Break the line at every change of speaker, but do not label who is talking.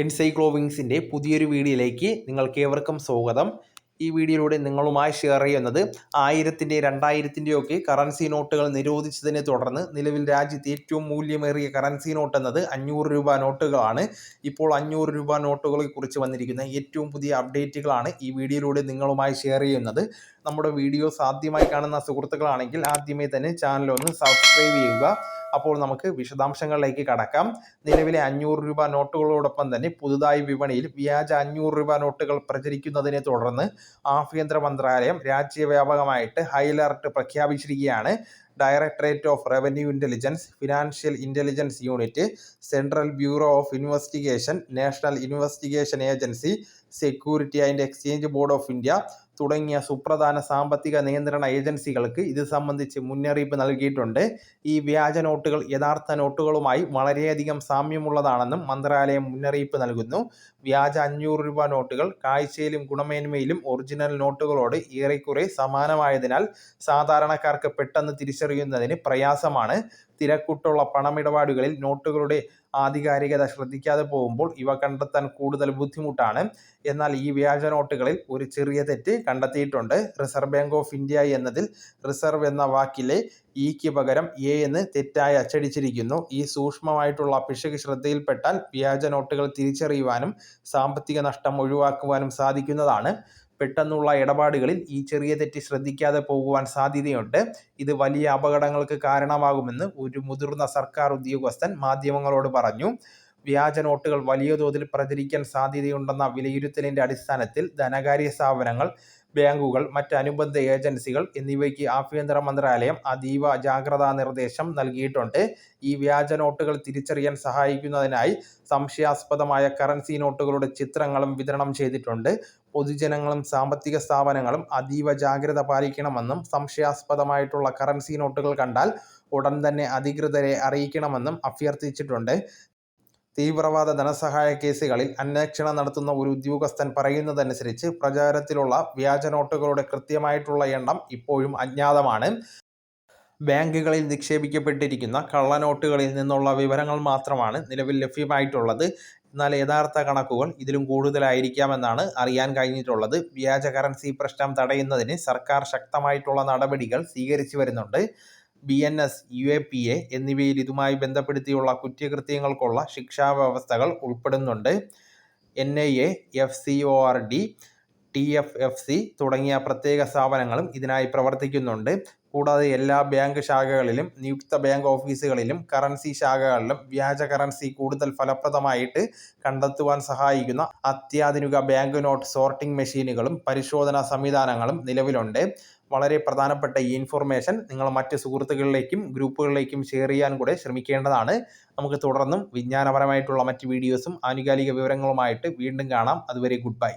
എൻസൈക്ലോവിങ്സിന്റെ പുതിയൊരു വീഡിയോയിലേക്ക് നിങ്ങൾക്ക് ഏവർക്കും സ്വാഗതം. ഈ വീഡിയോയിലൂടെ നിങ്ങളുമായി ഷെയർ ചെയ്യുന്നത് ആയിരത്തിന്റെ രണ്ടായിരത്തിന്റെ ഒക്കെ കറൻസി നോട്ടുകൾ നിരോധിച്ചതിനെ തുടർന്ന് നിലവിൽ രാജ്യത്ത് ഏറ്റവും മൂല്യമേറിയ കറൻസി നോട്ട് എന്നത് അഞ്ഞൂറ് രൂപ നോട്ടുകളാണ്. ഇപ്പോൾ അഞ്ഞൂറ് രൂപ നോട്ടുകളെ കുറിച്ച് വന്നിരിക്കുന്ന ഏറ്റവും പുതിയ അപ്ഡേറ്റുകളാണ് ഈ വീഡിയോയിലൂടെ നിങ്ങളുമായി ഷെയർ ചെയ്യുന്നത്. നമ്മുടെ വീഡിയോസ് ആദ്യമായി കാണുന്ന സുഹൃത്തുക്കളാണെങ്കിൽ ആദ്യമേ തന്നെ ചാനൽ ഒന്ന് സബ്സ്ക്രൈബ് ചെയ്യുക. അപ്പോൾ നമുക്ക് വിശദാംശങ്ങളിലേക്ക് കടക്കാം. നിലവിലെ അഞ്ഞൂറ് രൂപ നോട്ടുകളോടൊപ്പം തന്നെ പുതുതായി വിപണിയിൽ വ്യാജ അഞ്ഞൂറ് രൂപ നോട്ടുകൾ പ്രചരിക്കുന്നതിനെ തുടർന്ന് ആഭ്യന്തര മന്ത്രാലയം രാജ്യവ്യാപകമായിട്ട് ഹൈ അലർട്ട് പ്രഖ്യാപിച്ചിരിക്കുകയാണ്. Directorate of revenue intelligence financial intelligence unit central bureau of investigation national investigation agency security and exchange board of India തുടങ്ങിയ സുപ്രധാന സാമ്പത്തിക നിയന്ത്രണ ഏജൻസികൾക്ക് ഇത് സംബന്ധിച്ച് മുന്നറിയിപ്പ് നൽകിയിട്ടുണ്ട്. ഈ വ്യാജ നോട്ടുകൾ യഥാർത്ഥ നോട്ടുകളുമായി വളരെയധികം സാമ്യമുള്ളതാണെന്നും മന്ത്രാലയം മുന്നറിയിപ്പ് നൽകുന്നു. വ്യാജ അഞ്ഞൂറ് രൂപ നോട്ടുകൾ കാഴ്ചയിലും ഗുണമേന്മയിലും ഒറിജിനൽ നോട്ടുകളോട് ഏറെക്കുറെ സമാനമായതിനാൽ സാധാരണക്കാർക്ക് പെട്ടെന്ന് തിരിച്ചറിയുന്നതിന് പ്രയാസമാണ്. തിരക്കുട്ടുള്ള പണമിടപാടുകളിൽ നോട്ടുകളുടെ ആധികാരികത ശ്രദ്ധിക്കാതെ പോകുമ്പോൾ ഇവ കണ്ടെത്താൻ കൂടുതൽ ബുദ്ധിമുട്ടാണ്. എന്നാൽ ഈ വ്യാജ നോട്ടുകളിൽ ഒരു ചെറിയ തെറ്റ് കണ്ടെത്തിയിട്ടുണ്ട്. റിസർവ് ബാങ്ക് ഓഫ് ഇന്ത്യ എന്നതിൽ റിസർവ് എന്ന വാക്കിലെ ഇക്ക് പകരം എ എന്ന് തെറ്റായി അച്ചടിച്ചിരിക്കുന്നു. ഈ സൂക്ഷ്മമായിട്ടുള്ള പിശക് ശ്രദ്ധയിൽപ്പെട്ടാൽ വ്യാജ നോട്ടുകൾ തിരിച്ചറിയുവാനും സാമ്പത്തിക നഷ്ടം ഒഴിവാക്കുവാനും സാധിക്കുന്നതാണ്. പെട്ടെന്നുള്ള ഇടപാടുകളിൽ ഈ ചെറിയ തെറ്റ് ശ്രദ്ധിക്കാതെ പോകുവാൻ സാധ്യതയുണ്ട്. ഇത് വലിയ അപകടങ്ങൾക്ക് കാരണമാകുമെന്ന് ഒരു മുതിർന്ന സർക്കാർ ഉദ്യോഗസ്ഥൻ മാധ്യമങ്ങളോട് പറഞ്ഞു. വ്യാജ നോട്ടുകൾ വലിയ തോതിൽ പ്രചരിക്കാൻ സാധ്യതയുണ്ടെന്ന വിലയിരുത്തലിന്റെ അടിസ്ഥാനത്തിൽ ധനകാര്യ സ്ഥാപനങ്ങൾ ബാങ്കുകൾ മറ്റ് അനുബന്ധ ഏജൻസികൾ എന്നിവയ്ക്ക് ആഭ്യന്തര മന്ത്രാലയം അതീവ ജാഗ്രതാ നിർദ്ദേശം നൽകിയിട്ടുണ്ട്. ഈ വ്യാജ നോട്ടുകൾ തിരിച്ചറിയാൻ സഹായിക്കുന്നതിനായി സംശയാസ്പദമായ കറൻസി നോട്ടുകളുടെ ചിത്രങ്ങളും വിതരണം ചെയ്തിട്ടുണ്ട്. പൊതുജനങ്ങളും സാമ്പത്തിക സ്ഥാപനങ്ങളും അതീവ ജാഗ്രത പാലിക്കണമെന്നും സംശയാസ്പദമായിട്ടുള്ള കറൻസി നോട്ടുകൾ കണ്ടാൽ ഉടൻ തന്നെ അധികൃതരെ അറിയിക്കണമെന്നും അഭ്യർത്ഥിച്ചിട്ടുണ്ട്. തീവ്രവാദ ധനസഹായ കേസുകളിൽ അന്വേഷണം നടത്തുന്ന ഒരു ഉദ്യോഗസ്ഥൻ പറയുന്നതനുസരിച്ച് പ്രചാരത്തിലുള്ള വ്യാജ നോട്ടുകളുടെ കൃത്യമായിട്ടുള്ള എണ്ണം ഇപ്പോഴും അജ്ഞാതമാണ്. ബാങ്കുകളിൽ നിക്ഷേപിക്കപ്പെട്ടിരിക്കുന്ന കള്ളനോട്ടുകളിൽ നിന്നുള്ള വിവരങ്ങൾ മാത്രമാണ് നിലവിൽ ലഭ്യമായിട്ടുള്ളത്. എന്നാൽ യഥാർത്ഥ കണക്കുകൾ ഇതിലും കൂടുതലായിരിക്കാമെന്നാണ് അറിയാൻ കഴിഞ്ഞിട്ടുള്ളത്. വ്യാജ കറൻസി പ്രശ്നം തടയുന്നതിന് സർക്കാർ ശക്തമായിട്ടുള്ള നടപടികൾ സ്വീകരിച്ചു വരുന്നുണ്ട്. B N S U A P A എന്നിവയിൽ ഇതുമായി ബന്ധപ്പെടുത്തിയുള്ള കുറ്റകൃത്യങ്ങൾക്കുള്ള ശിക്ഷാ വ്യവസ്ഥകൾ ഉൾപ്പെടുന്നുണ്ട്. N I A F C O R D T F F C തുടങ്ങിയ പ്രത്യേക സ്ഥാപനങ്ങളും ഇതിനായി പ്രവർത്തിക്കുന്നുണ്ട്. കൂടാതെ എല്ലാ ബാങ്ക് ശാഖകളിലും നിയുക്ത ബാങ്ക് ഓഫീസുകളിലും കറൻസി ശാഖകളിലും വ്യാജ കറൻസി കൂടുതൽ ഫലപ്രദമായിട്ട് കണ്ടെത്തുവാൻ സഹായിക്കുന്ന അത്യാധുനിക ബാങ്ക് നോട്ട് സോർട്ടിംഗ് മെഷീനുകളും പരിശോധനാ സംവിധാനങ്ങളും നിലവിലുണ്ട്. വളരെ പ്രധാനപ്പെട്ട ഈ ഇൻഫർമേഷൻ നിങ്ങൾ മറ്റ് സുഹൃത്തുക്കളിലേക്കും ഗ്രൂപ്പുകളിലേക്കും ഷെയർ ചെയ്യാൻ കൂടെ ശ്രമിക്കേണ്ടതാണ്. നമുക്ക് തുടർന്നും വിജ്ഞാനപരമായിട്ടുള്ള മറ്റ് വീഡിയോസും ആനുകാലിക വിവരങ്ങളുമായിട്ട് വീണ്ടും കാണാം. അതുവരെ ഗുഡ് ബൈ